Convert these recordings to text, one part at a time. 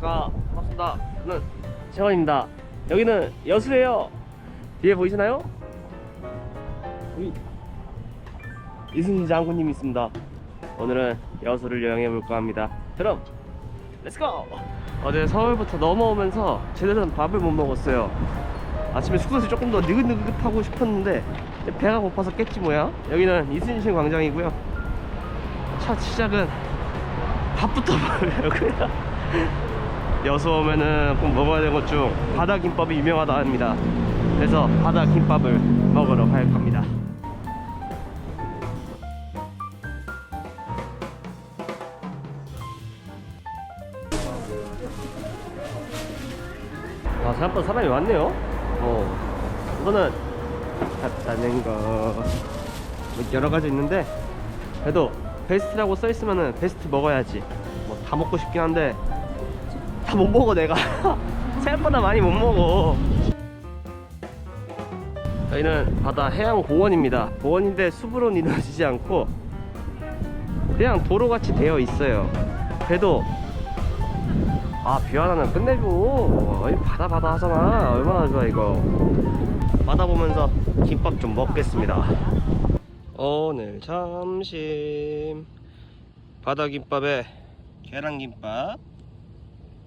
안녕하십니까. 반갑습니다. 저는 재원입니다. 여기는 여수예요. 뒤에 보이시나요? 여기 이순신 장군님이 있습니다. 오늘은 여수를 여행해 볼까 합니다. 그럼 렛츠고 어제 서울부터 넘어오면서 제대로 된 밥을 못 먹었어요. 아침에 숙소에서 조금 더 느긋느긋하고 싶었는데 배가 고파서 깼지 뭐야? 여기는 이순신 광장이고요. 첫 시작은 밥부터 먹으려고요 여수 오면은 꼭 먹어야 되는 것중 바다김밥이 유명하다 합니다. 그래서 바다김밥을 먹으러 갈 겁니다. 아 생각보다 사람이 많네요. 어 이거는 갔다는 거. 여러 가지 있는데 그래도 베스트라고 써 있으면은 베스트 먹어야지. 뭐 다 먹고 싶긴 한데 다 못 먹어 내가. 생각보다 많이 못 먹어. 저희는 바다 해양 공원입니다. 공원인데 숲으로는 이루어지지 않고 그냥 도로같이 되어 있어요. 그래도 아 끝내줘 이 바다 바다 하잖아. 얼마나 좋아 이거. 바다 보면서 김밥 좀 먹겠습니다. 오늘 점심. 바다김밥에 계란김밥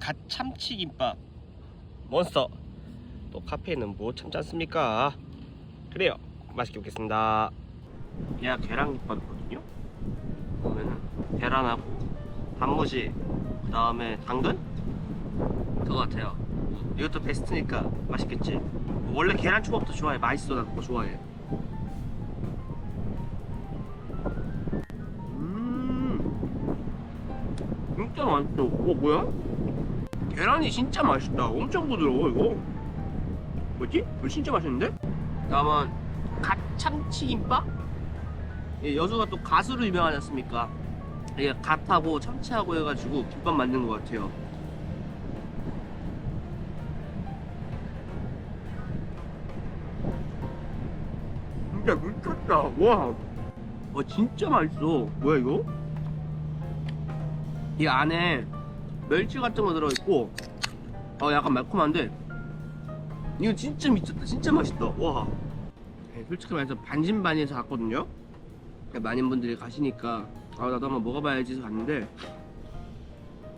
갓 참치 김밥. 몬스터. 또 카페에는 뭐 참지 않습니까? 그래요. 맛있게 먹겠습니다. 야 계란 김밥이거든요? 보면은 계란하고 단무지 그 다음에 당근? 그거 같아요. 이것도 베스트니까 맛있겠지? 원래 계란 초밥도 좋아해. 맛있어. 나 그거 좋아해. 음. 진짜 맛있어. 어 뭐야? 계란이 진짜 맛있다 엄청 부드러워 이거 뭐지? 이거 진짜 맛있는데? 다음은 갓참치김밥 예, 여수가 또 갓으로 유명하지 않습니까? 이게 갓하고 참치하고 해가지고 김밥 만든 것 같아요 진짜 미쳤다 와 어, 진짜 맛있어 뭐야 이거? 이 안에 멸치 같은 거 들어있고 어 약간 매콤한데 이거 진짜 미쳤다 진짜 맛있다. 와. 네, 솔직히 말해서 반신반의해서 갔거든요. 그러니까 많은 분들이 가시니까 아 나도 한번 먹어봐야지 해서 갔는데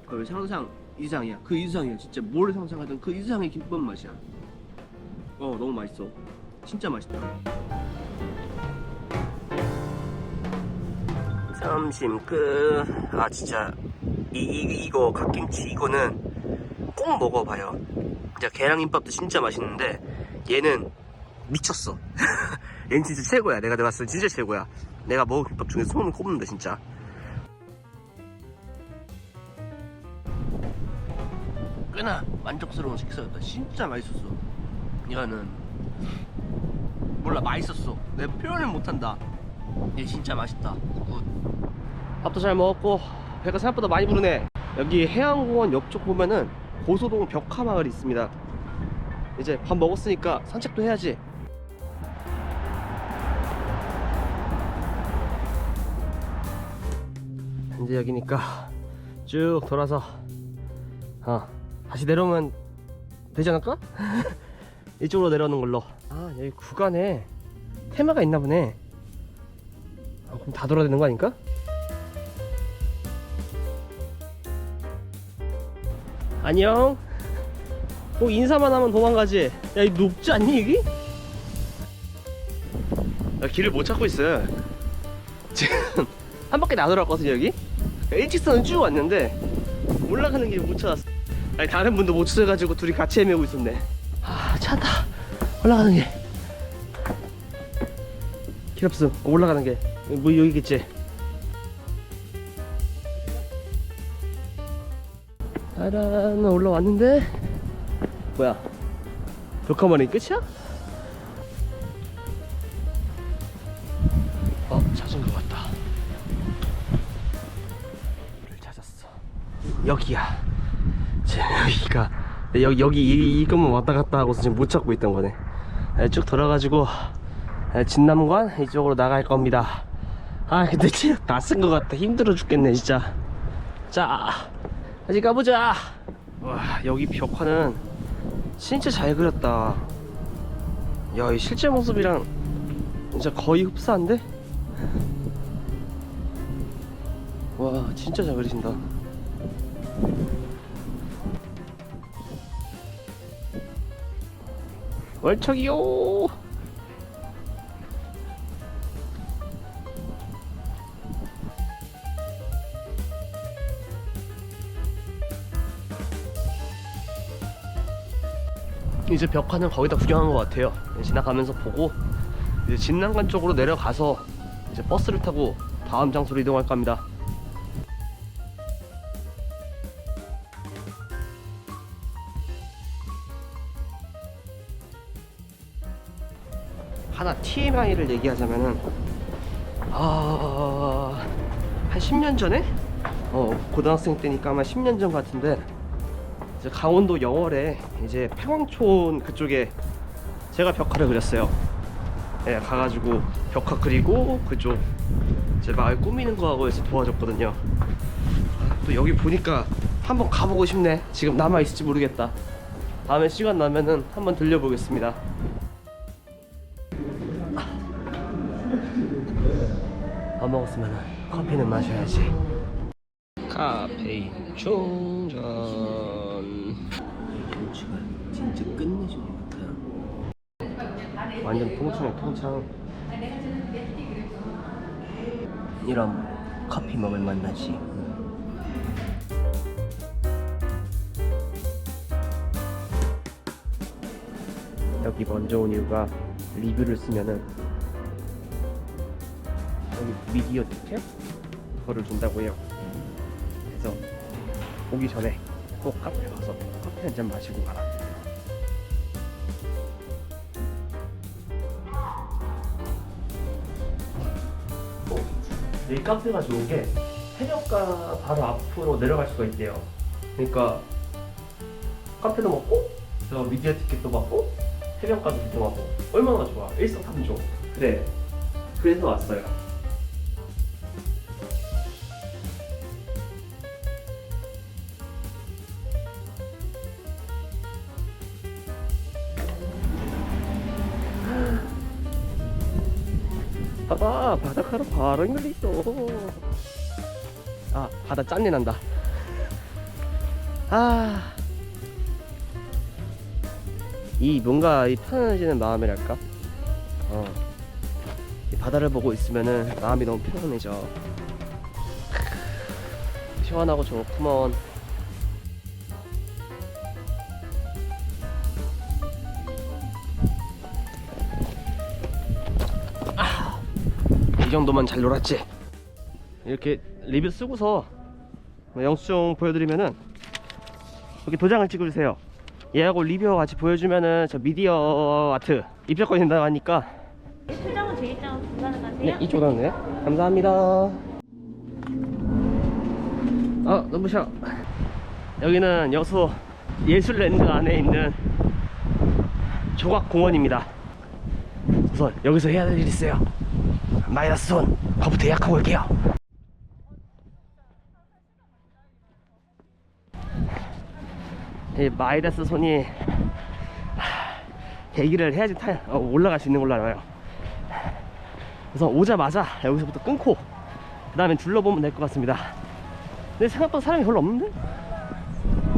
그 상상 이상이야? 그 이상이야 진짜. 뭘 상상하든 그 이상의 김밥 맛이야. 어 너무 맛있어. 진짜 맛있다. 점심 끝. 아 진짜 이, 이 이거 갓김치 이거는 꼭 먹어봐요. 진짜 계란김밥도 진짜 맛있는데 얘는 미쳤어. 얘는 진짜 최고야. 내가 내가 봤을 때 진짜 최고야. 내가 먹은 김밥 중에 손을 꼽는다 진짜. 꽤나 만족스러운 식사였다. 진짜 맛있었어. 이거는 몰라 맛있었어. 내가 표현을 못한다. 얘 진짜 맛있다. 굿. 밥도 잘 먹었고 배가 생각보다 많이 부르네. 여기 해양공원 옆쪽 보면은 고소동 벽화마을이 있습니다. 이제 밥 먹었으니까 산책도 해야지. 이제 여기니까 쭉 돌아서 어 다시 내려오면 되지 않을까? 이쪽으로 내려오는 걸로. 아 여기 구간에 테마가 있나 보네. 아, 그럼 다 돌아야 되는 거 아닌가? 안녕. 꼭 인사만 하면 도망가지. 야, 이 높지 않니, 여기? 나 길을 못 찾고 있어요. 지금 한 바퀴 나 돌았거든요, 여기? 일직선은 쭉 왔는데 올라가는 길을 못 찾았어. 아니, 다른 분도 못 찾아가지고 둘이 같이 헤매고 있었네. 아, 찾다. 올라가는 길. 길 없음. 올라가는 게. 뭐 여기겠지. 따란 올라왔는데. 뭐야? 벽화마리 끝이야? 어것 같다. 를 찾았어. 여기야. 지금 여기가. 여기 여기 이, 이것만 왔다 갔다 하고서 지금 못 찾고 있던 거네. 네, 쭉 돌아가지고 네, 진남관 이쪽으로 나갈 겁니다. 아 근데 진짜 낯선 것 같아. 힘들어 죽겠네 진짜. 자 다시 가보자. 와 여기 벽화는 진짜 잘 그렸다. 야 이 실제 모습이랑 진짜 거의 흡사한데? 와 진짜 잘 그리신다. 월척이요 이제 벽화는 거의 다 구경한 것 같아요 지나가면서 보고 이제 진난간 쪽으로 내려가서 이제 버스를 타고 다음 장소로 이동할 겁니다 하나 TMI를 얘기하자면은 아... 한 10년 전에? 어 고등학생 때니까 아마 10년 전 같은데 강원도 영월에 이제 평왕촌 그쪽에 제가 벽화를 그렸어요. 예, 가가지고 벽화 그리고 그쪽 제 마을 꾸미는 거하고 해서 도와줬거든요. 아, 또 여기 보니까 한번 가보고 싶네. 지금 남아 있을지 모르겠다. 다음에 시간 나면은 한번 들려보겠습니다. 밥 먹었으면 커피는 마셔야지. 카페인 충전 진짜 끝내주는 것 같아요. 완전 통창에 통창. 이런 커피 먹을 만나지. 여기 먼저 온 이유가 리뷰를 쓰면은 여기 미디어 티켓 그거를 준다고 해요. 그래서 오기 전에 꼭 카페 가서 커피 한 잔 마시고 가라 이 카페가 좋은 게 해변가 바로 앞으로 내려갈 수가 있대요. 그러니까 카페도 먹고 저 미디어 티켓도 받고 해변가도 구경하고. 얼마나 좋아? 일석삼조. 그래 그래서 왔어요 바로 있어 아 바다 짠내 난다. 아 이 뭔가 이 편안해지는 마음이랄까? 어. 이 바다를 보고 있으면은 마음이 너무 편안해져. 시원하고 좋구먼 정도만 잘 놀았지. 이렇게 리뷰 쓰고서 뭐 영수증 보여드리면은 여기 도장을 찍어주세요. 얘하고 리뷰 같이 보여주면은 저 미디어 아트 입장권이 된다고 하니까. 수정은 제2장은 불가능하세요? 네 이쪽으로 하네 감사합니다. 아 넘으셔. 여기는 여수 예술랜드 안에 있는 조각공원입니다. 우선 여기서 해야 될 일이 있어요 마이너스 손 거부터 예약하고 올게요 이 마이너스 손이 하, 대기를 해야지 타, 어, 올라갈 수 있는 걸로 알아요 그래서 오자마자 여기서부터 끊고 그 다음에 둘러보면 될 것 같습니다 근데 생각보다 사람이 별로 없는데?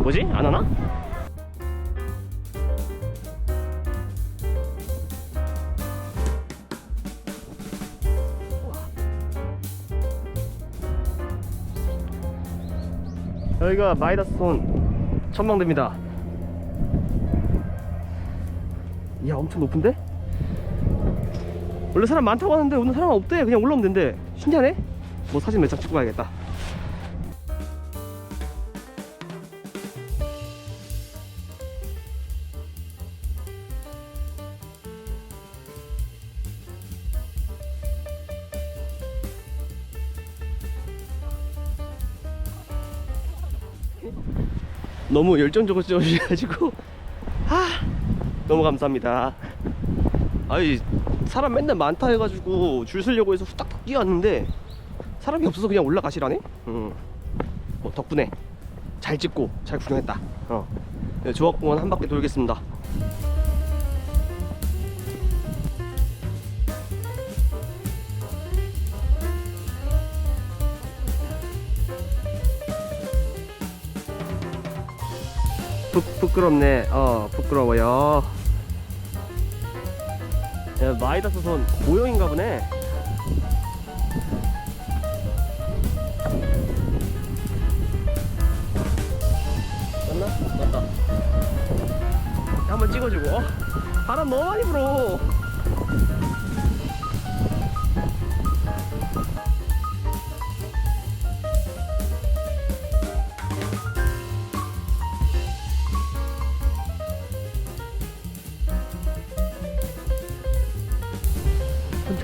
뭐지? 안 하나? 여기가 마이다스 손 천망대입니다. 이야 엄청 높은데? 원래 사람 많다고 하는데 오늘 사람 없대. 그냥 올라오면 된대. 신기하네? 뭐 사진 몇 장 찍고 가야겠다 너무 열정적으로 찍어주셔가지고 아 너무 감사합니다 아이 사람 맨날 많다 해가지고 줄 서려고 해서 후딱딱 뛰어왔는데 사람이 없어서 그냥 올라가시라네 음. 뭐 덕분에 잘 찍고 잘 구경했다. 어. 네, 조합공원 한 바퀴 돌겠습니다. 부, 부끄럽네. 어, 부끄러워요. 야, 마이다스 손 고용인가 보네. 맞나? 맞다. 한번 찍어주고. 어? 바람 너무 많이 불어.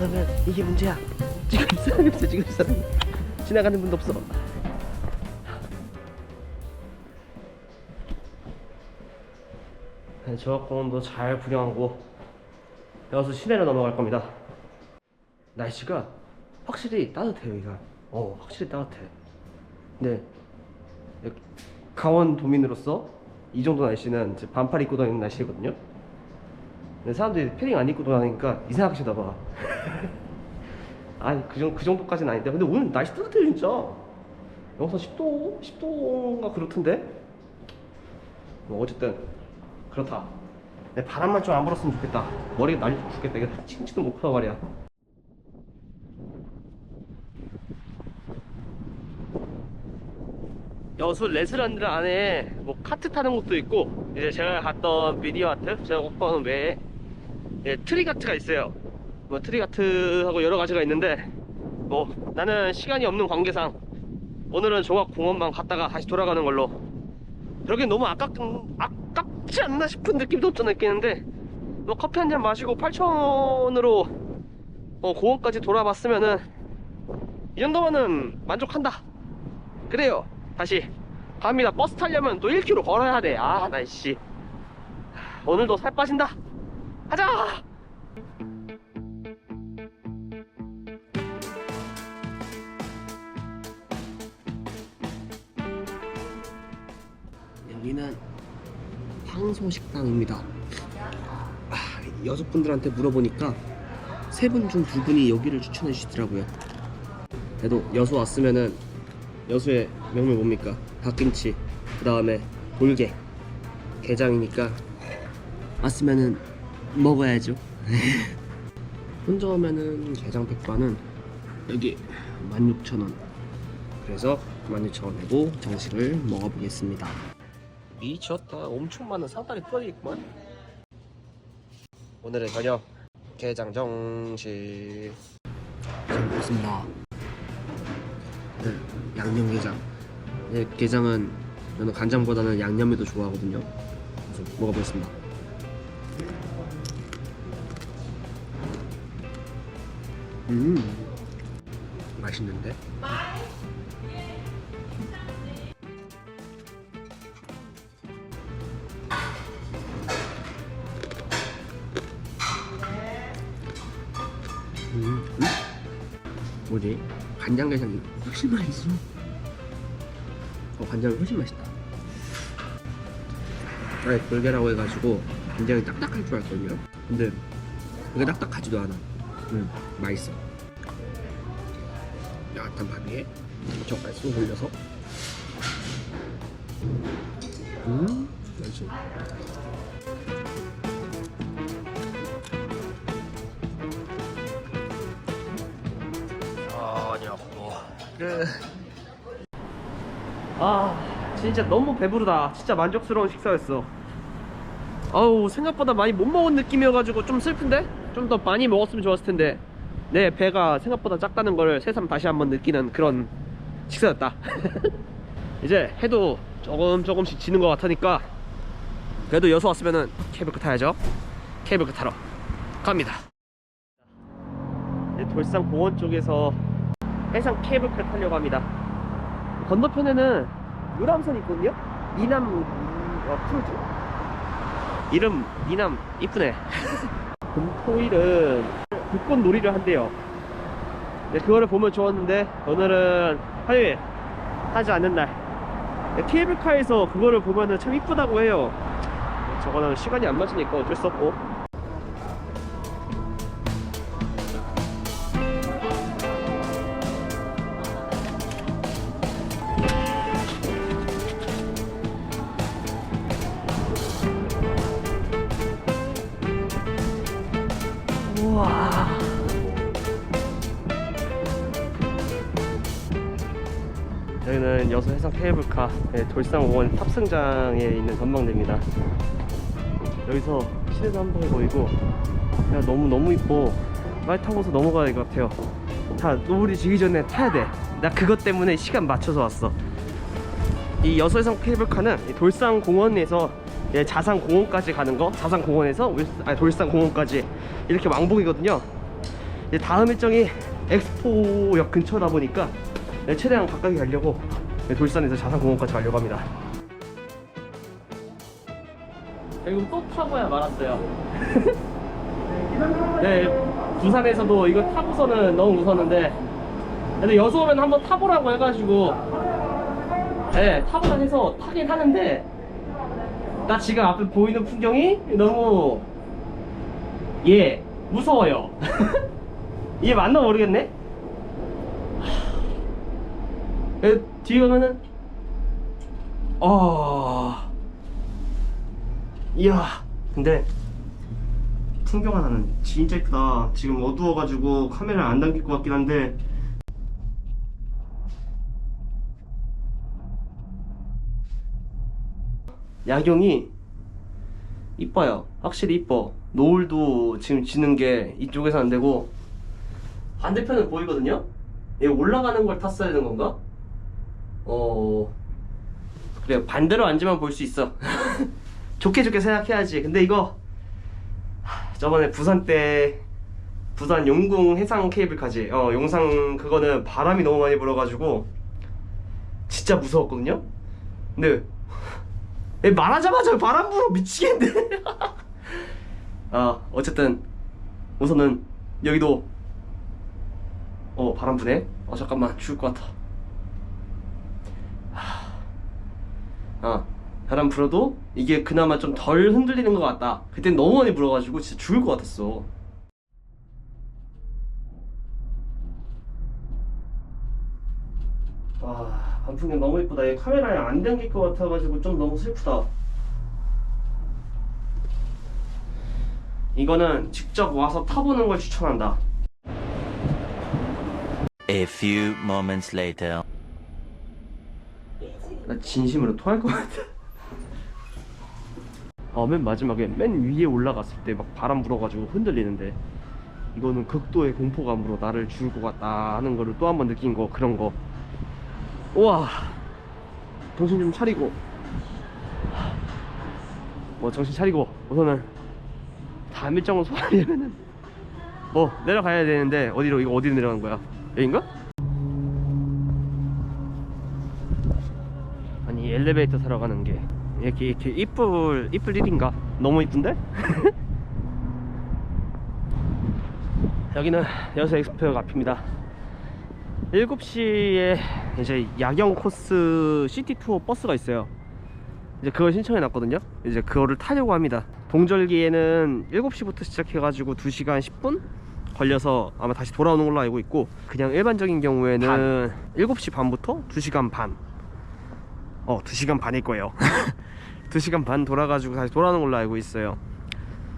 혼자면 이게 문제야. 지금 사람이 없어, 지금 사람이. 지나가는 분도 없어. 네, 조합공원도 잘 구경하고 여기서 시내로 넘어갈 겁니다. 날씨가 확실히 따뜻해요, 여기가. 어, 확실히 따뜻해. 네. 강원 도민으로서 이 정도 날씨는 반팔 입고 다니는 날씨거든요. 사람들이 패딩 안 입고 다니니까 이상하게 쳐다봐. 아니 그, 정도, 그 정도까지는 아닌데. 근데 오늘 날씨 따뜻해 진짜. 영상 10도? 10도인가 그렇던데? 뭐 어쨌든 그렇다. 내 바람만 좀 안 불었으면 좋겠다. 머리가 날려 죽겠다. 이게 칭치도 못펴 말이야. 여수 레스란드 안에 뭐 카트 타는 곳도 있고 이제 제가 갔던 미디어 아트 제가 갔던 외에 예, 트리가트가 있어요. 뭐 트리가트하고 여러 가지가 있는데 뭐 나는 시간이 없는 관계상 오늘은 종합공원만 갔다가 다시 돌아가는 걸로. 그러긴 너무 아깝, 아깝지 않나 싶은 느낌도 좀 느끼는데 뭐 커피 한 잔 마시고 8,000원으로 어, 공원까지 돌아봤으면은 이 정도면은 만족한다. 그래요. 다시 갑니다. 버스 타려면 또 1km 걸어야 돼아 날씨. 오늘도 살 빠진다 가자! 여기는 황소식당입니다. 아, 여섯 분들한테 물어보니까 세 분 중 두 분이 여기를 추천해 주시더라고요. 그래도 여수 왔으면은 여수의 명물 뭡니까? 닭김치, 그 다음에 돌게, 게장이니까 왔으면은 먹어야죠. 혼자 오면은 게장 백반은 여기 16,000원. 그래서 16,000원 내고 정식을 먹어보겠습니다. 미쳤다. 엄청 많은 상다리 뚫어있구만. 오늘의 저녁 게장 정식. 잘 먹겠습니다. 네, 양념게장. 네, 게장은 저는 간장보다는 양념이 더 좋아하거든요. 그래서 먹어보겠습니다. 음 맛있는데? 음, 음? 뭐지? 간장게장이 훨씬 맛있어 어 간장이 훨씬 맛있다 아니 돌게라고 해가지고 굉장히 딱딱할 줄 알거든요 근데 이게 딱딱하지도 않아 음, 맛있어. 야릇한 밥 위에 젓갈 쏙 올려서. 음, 맛있어. 끝. 아, 진짜 너무 배부르다. 진짜 만족스러운 식사였어. 아우 생각보다 많이 못 먹은 느낌이어가지고 좀 슬픈데? 좀 더 많이 먹었으면 좋았을 텐데 내 배가 생각보다 작다는 걸 새삼 다시 한번 느끼는 그런 식사였다. 이제 해도 조금 조금씩 지는 것 같으니까 그래도 여수 왔으면은 케이블카 타야죠. 케이블카 타러 갑니다. 돌산 공원 쪽에서 해상 케이블카 타려고 합니다. 건너편에는 유람선이 있거든요? 미남 어, 크루즈 이름 미남 이쁘네 금토일은 불꽃 놀이를 한대요 네, 그거를 보면 좋았는데 오늘은 화요일 하지 않는 날 케이블카에서 그거를 보면은 참 이쁘다고 해요. 저거는 시간이 안 맞으니까 어쩔 수 없고. 케이블카 네, 돌산공원 탑승장에 있는 전망대입니다. 여기서 시내도 한 번에 보이고 야 너무 너무 이뻐. 말 타고서 넘어가야 될 것 같아요. 다 노을이 지기 전에 타야 돼. 나 그것 때문에 시간 맞춰서 왔어. 이 해상 케이블카는 이 돌산공원에서 예, 자산공원까지 가는 거, 자산공원에서 돌산공원까지 이렇게 왕복이거든요. 다음 일정이 엑스포역 근처다 보니까 네, 최대한 가까이 가려고 네, 돌산에서 자산공원까지 가려고 합니다. 결국 또 타고야 말았어요. 네, 부산에서도 이거 타고서는 너무 무서웠는데, 근데 여수 오면 한번 타보라고 해가지고, 네, 타보라 해서 타긴 하는데, 나 지금 앞에 보이는 풍경이 너무, 예, 무서워요. 이게 맞나 모르겠네? 에, 뒤에 가면은 어. 이야. 근데 풍경 하나는 진짜 이쁘다. 지금 어두워가지고 카메라 안 당길 것 같긴 한데. 야경이 이뻐요. 확실히 이뻐. 노을도 지금 지는 게 이쪽에서 안 되고. 반대편은 보이거든요? 얘 올라가는 걸 탔어야 되는 건가? 어 그래 반대로 앉으면 볼 수 있어. 좋게 좋게 생각해야지. 근데 이거 하, 저번에 부산 때 부산 용궁 해상 케이블카지. 어 용상 그거는 바람이 너무 많이 불어가지고 진짜 무서웠거든요? 근데 얘 말하자마자 바람 불어. 미치겠네. 아 어쨌든 우선은 여기도 어 바람 부네. 어 잠깐만. 죽을 것 같아 아 바람 불어도 이게 그나마 좀 덜 흔들리는 것 같다. 그땐 너무 많이 불어가지고 진짜 죽을 것 같았어. 와 반풍경 너무 이쁘다. 얘 카메라에 안 담길 것 같아가지고 좀 너무 슬프다. 이거는 직접 와서 타보는 걸 추천한다. A few moments later. 나 진심으로 토할 것 같아. 어, 맨 마지막에 맨 위에 올라갔을 때 막 바람 불어가지고 흔들리는데 이거는 극도의 공포감으로 나를 죽을 것 같다 하는 거를 또 한 번 느낀 거 그런 거. 우와. 정신 좀 차리고. 뭐 정신 차리고 우선은 다음 일정을 소화하려면은 뭐 내려가야 되는데 어디로 이거 어디로 내려가는 거야? 여긴가? 엘리베이터 타러 가는 게 이렇게 이렇게 이쁠 이쁠 일인가? 너무 이쁜데? 여기는 여수 엑스포역 앞입니다. 7시에 이제 야경 코스 시티 투어 버스가 있어요. 이제 그걸 신청해 놨거든요. 이제 그거를 타려고 합니다. 동절기에는 7시부터 시작해가지고 2시간 10분 걸려서 아마 다시 돌아오는 걸로 알고 있고 그냥 일반적인 경우에는 7시 반부터 2시간 반. 어, 2시간 반일 거예요. 2시간 반 돌아가지고 다시 돌아오는 걸로 알고 있어요.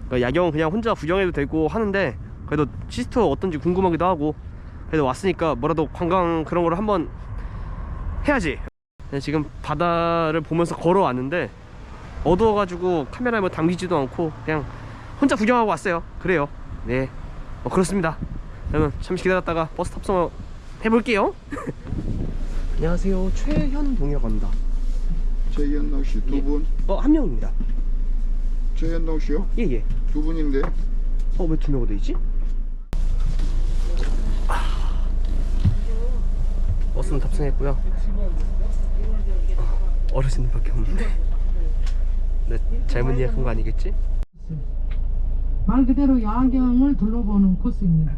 그러니까 야경 그냥 혼자 구경해도 되고 하는데 그래도 시스터 어떤지 궁금하기도 하고 그래도 왔으니까 뭐라도 관광 그런 거를 한번 해야지. 네, 지금 바다를 보면서 걸어왔는데 어두워가지고 카메라에 뭐 담기지도 않고 그냥 혼자 구경하고 왔어요. 그래요. 네, 어, 그렇습니다. 저는 잠시 기다렸다가 버스 탑승 해볼게요. 안녕하세요, 최현동이라고 합니다. 최현동 씨두 분? 어, 한 명입니다. 최현동 씨요? 예, 예. 두 분인데 어, 왜 두 명으로 돼 있지? 아. 버스는 탑승했고요. 어르신들밖에 없는데. 네, 잘못 예약한 거 아니겠지? 말 그대로 야경을 둘러보는 코스입니다.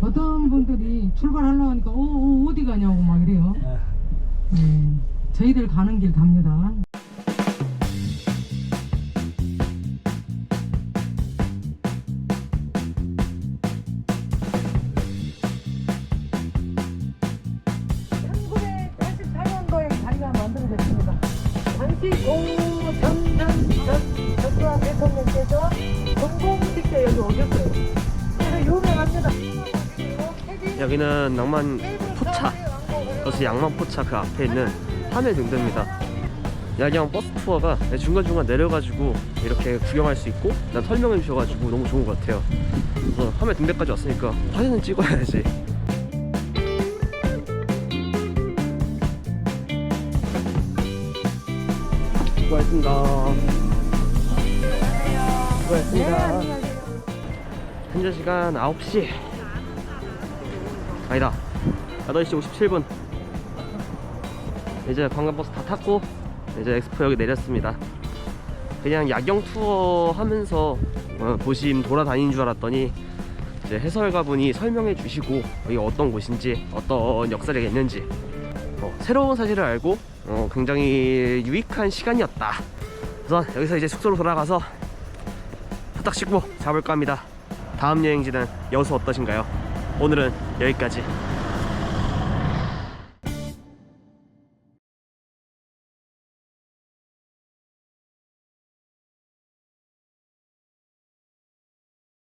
어떤 분들이 출발하려고 하니까 어, 어, 어디 가냐고 막 이래요. 음, 저희들 가는 길 답니다. (1988년도에) 자리가 만들어졌습니다. 당시 고 전전 전 전두환 대통령께서 공공 직접 여기 오셨어요. 그래서 유명합니다. 여기는 낭만 포차 버스 양만 포차 그 앞에 있는 하늘 등대입니다. 야경 버스 투어가 중간중간 내려가지고 이렇게 구경할 수 있고 난 설명해 주셔가지고 너무 좋은 것 같아요. 그래서 하늘 등대까지 왔으니까 사진은 찍어야지. 수고하셨습니다. 수고하셨습니다. 현재 시간 9시 아니다 8시 57분 이제 관광버스 다 탔고 이제 엑스포역에 내렸습니다. 그냥 야경 투어 하면서 어, 도심 돌아다니는 줄 알았더니 이제 해설가분이 설명해 주시고 여기 어떤 곳인지 어떤 역사가 있는지 어, 새로운 사실을 알고 어, 굉장히 유익한 시간이었다. 그래서 여기서 이제 숙소로 돌아가서 후딱 씻고 자볼까 합니다. 다음 여행지는 여수 어떠신가요? 오늘은 여기까지